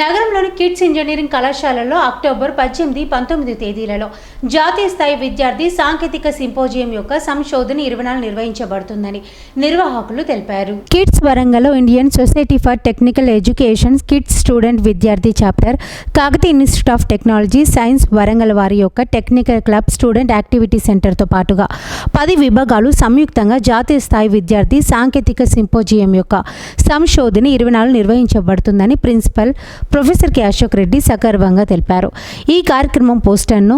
నగరంలోని kids engineering కళాశాలలో October పద్దెనిమిది పంతొమ్మిది తేదీలలో జాతీయ స్థాయి విద్యార్థి సాంకేతిక సింపోజియం యొక్క సంశోధన ఇరవై నాలుగు నిర్వహించబడుతుందని నిర్వాహకులు తెలిపారు. కిడ్స్ వరంగల్లో Indian society for technical education KITS student విద్యార్థి chapter Kakatiya institute of technology science Warangal వారి యొక్క టెక్నికల్ క్లబ్ స్టూడెంట్ యాక్టివిటీ సెంటర్తో పాటుగా పది విభాగాలు సంయుక్తంగా జాతీయ స్థాయి విద్యార్థి సాంకేతిక సింపోజియం యొక్క సంశోధన ఇరవై నాలుగు నిర్వహించబడుతుందని principal professor K Ashok Reddy సగర్వంగా తెలిపారు. ఈ కార్యక్రమం పోస్టర్ను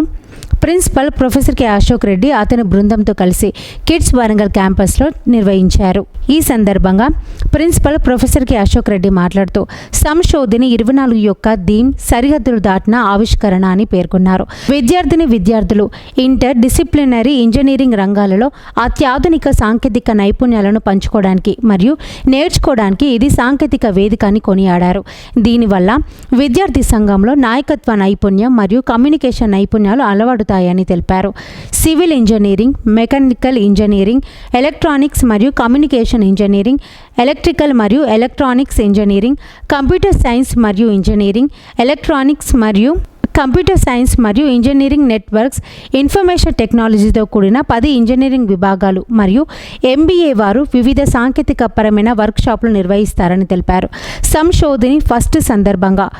principal professor K Ashok Reddy అతని బృందంతో కలిసి కిడ్స్ వరంగల్ క్యాంపస్లో నిర్వహించారు. ఈ సందర్భంగా principal professor K Ashok Reddy మాట్లాడుతూ సంశోధిని ఇరవై నాలుగు యొక్క థీమ్ సరిహద్దులు దాటిన ఆవిష్కరణ అని పేర్కొన్నారు. విద్యార్థిని విద్యార్థులు ఇంటర్ డిసిప్లినరీ ఇంజనీరింగ్ రంగాలలో అత్యాధునిక సాంకేతిక నైపుణ్యాలను పంచుకోవడానికి మరియు నేర్చుకోవడానికి ఇది సాంకేతిక వేదిక అని కొనియాడారు. దీనివల్ల విద్యార్థి సంఘంలో నాయకత్వ నైపుణ్యం మరియు కమ్యూనికేషన్ నైపుణ్యాలు అలవాటు అలవడుతాయని తెలిపారు. Civil engineering mechanical engineering electronics మరియు కమ్యూనికేషన్ ఇంజనీరింగ్ ఎలక్ట్రికల్ మరియు ఎలక్ట్రానిక్స్ ఇంజనీరింగ్ కంప్యూటర్ సైన్స్ మరియు ఇంజనీరింగ్ ఎలక్ట్రానిక్స్ మరియు కంప్యూటర్ సైన్స్ మరియు ఇంజనీరింగ్ నెట్వర్క్స్ ఇన్ఫర్మేషన్ టెక్నాలజీతో కూడిన పది ఇంజనీరింగ్ విభాగాలు మరియు ఎంబీఏ వారు వివిధ సాంకేతికపరమైన వర్క్షాప్లు వర్క్షాపులు నిర్వహిస్తారని తెలిపారు. సంశోధిని ఫస్ట్ సందర్భంగా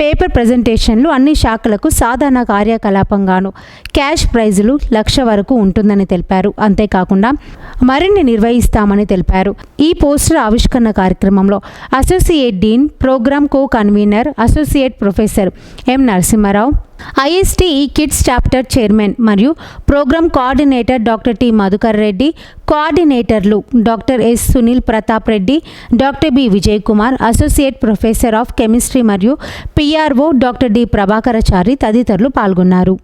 పేపర్ ప్రజెంటేషన్లు అన్ని శాఖలకు సాధారణ కార్యకలాపంగాను క్యాష్ ప్రైజులు లక్ష వరకు ఉంటుందని తెలిపారు. అంతేకాకుండా మరిన్ని నిర్వహిస్తామని తెలిపారు. ఈ పోస్టర్ ఆవిష్కరణ కార్యక్రమంలో associate dean program co convener associate professor M Narasimharao IST ఈ కిడ్స్ చాప్టర్ చైర్మన్ మరియు program coordinator doctor T Madhukar Reddy కోఆర్డినేటర్లు doctor S Sunil Pratap Reddy doctor B Vijay Kumar associate professor of chemistry మరియు పిఆర్ఓ డాక్టర్ డి ప్రభాకరచారి తదితరులు పాల్గొన్నారు.